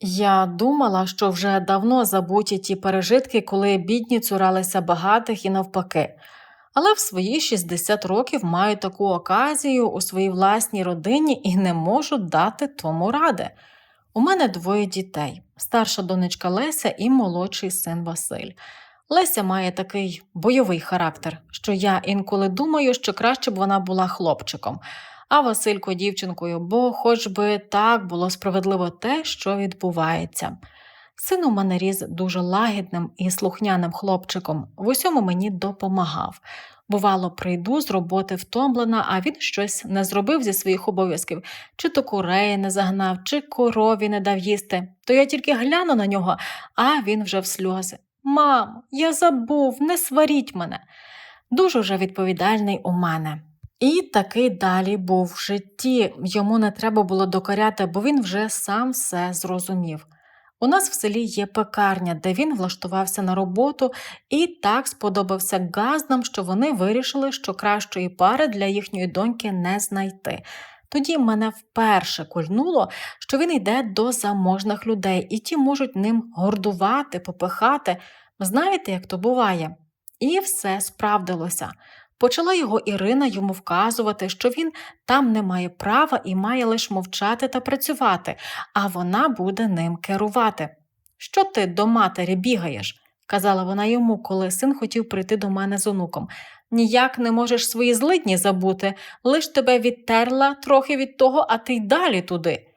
Я думала, що вже давно забуті ті пережитки, коли бідні цуралися багатих і навпаки. Але в свої 60 років маю таку оказію у своїй власній родині і не можу дати тому ради. У мене двоє дітей: старша донечка Леся і молодший син Василь. Леся має такий бойовий характер, що я інколи думаю, що краще б вона була хлопчиком, а Василько дівчинкою, бо хоч би так було справедливо те, що відбувається. Син у мене ріс дуже лагідним і слухняним хлопчиком, в усьому мені допомагав. Бувало, прийду з роботи втомлена, а він щось не зробив зі своїх обов'язків, чи то курей не загнав, чи корові не дав їсти. То я тільки гляну на нього, а він вже в сльози. Мамо, я забув, не сваріть мене. Дуже вже відповідальний у мене. І такий далі був в житті. Йому не треба було докоряти, бо він вже сам все зрозумів. У нас в селі є пекарня, де він влаштувався на роботу, і так сподобався газдам, що вони вирішили, що кращої пари для їхньої доньки не знайти. Тоді мене вперше кульнуло, що він йде до заможних людей, і ті можуть ним гордувати, попихати. Знаєте, як то буває? І все справдилося. Почала його Ірина йому вказувати, що він там не має права і має лише мовчати та працювати, а вона буде ним керувати. Що ти до матері бігаєш? казала вона йому, коли син хотів прийти до мене з онуком. Ніяк не можеш свої злидні забути, лиш тебе відтерла трохи від того, а ти й далі туди.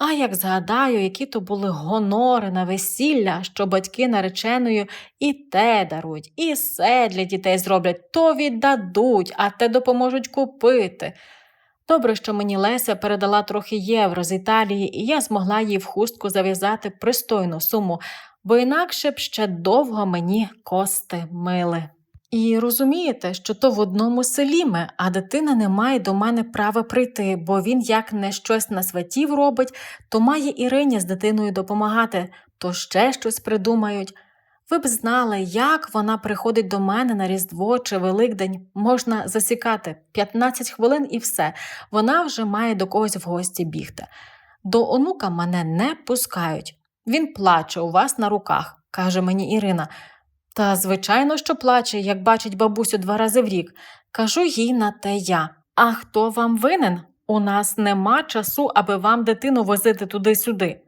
А як згадаю, які то були гонори на весілля, що батьки нареченою і те дарують, і все для дітей зроблять, то віддадуть, а те допоможуть купити. Добре, що мені Леся передала трохи євро з Італії, і я змогла їй в хустку зав'язати пристойну суму, бо інакше б ще довго мені кости мили. І розумієте, що то в одному селі ми, а дитина не має до мене права прийти, бо він як не щось на сватів робить, то має Ірині з дитиною допомагати, то ще щось придумають. Ви б знали, як вона приходить до мене на Різдво чи Великдень, можна засікати 15 хвилин і все, вона вже має до когось в гості бігти. До онука мене не пускають. Він плаче у вас на руках, каже мені Ірина. Та, звичайно, що плаче, як бачить бабусю два рази в рік. Кажу їй на те я. А хто вам винен? У нас нема часу, аби вам дитину возити туди-сюди.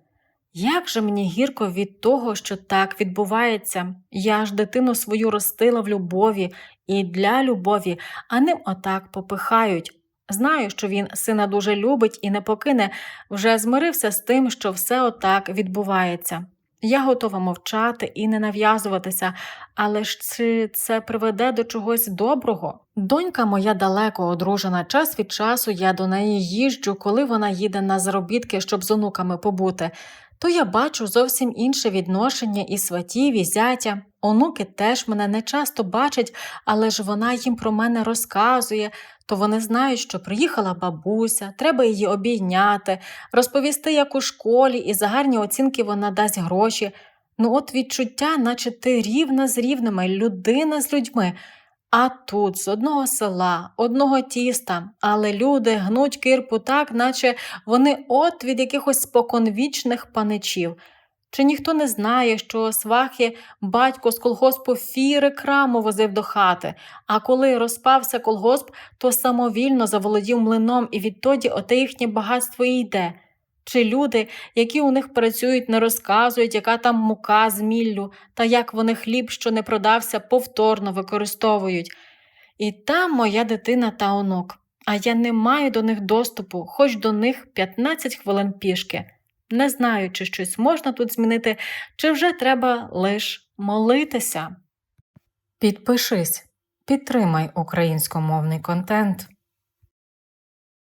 Як же мені гірко від того, що так відбувається? Я ж дитину свою ростила в любові і для любові, а ним отак попихають. Знаю, що він сина дуже любить і не покине, вже змирився з тим, що все отак відбувається. Я готова мовчати і не нав'язуватися, але ж чи це приведе до чогось доброго? Донька моя далеко одружена, час від часу я до неї їжджу, коли вона їде на заробітки, щоб з онуками побути. То я бачу зовсім інше відношення і сватів, і зятя. Онуки теж мене не часто бачать, але ж вона їм про мене розказує, то вони знають, що приїхала бабуся, треба її обійняти, розповісти, як у школі, і за гарні оцінки вона дасть гроші. Ну, от відчуття, наче ти рівна з рівними, людина з людьми. А тут з одного села, одного тіста, але люди гнуть кирпу так, наче вони от від якихось споконвічних паничів. Чи ніхто не знає, що свахи батько з колгоспу фіри краму возив до хати, а коли розпався колгосп, то самовільно заволодів млином, і відтоді оте їхнє багатство і йде. Чи люди, які у них працюють, не розказують, яка там мука з міллю, та як вони хліб, що не продався, повторно використовують. І там моя дитина та онук, а я не маю до них доступу, хоч до них 15 хвилин пішки. Не знаю, чи щось можна тут змінити, чи вже треба лиш молитися. Підпишись, підтримай українськомовний контент.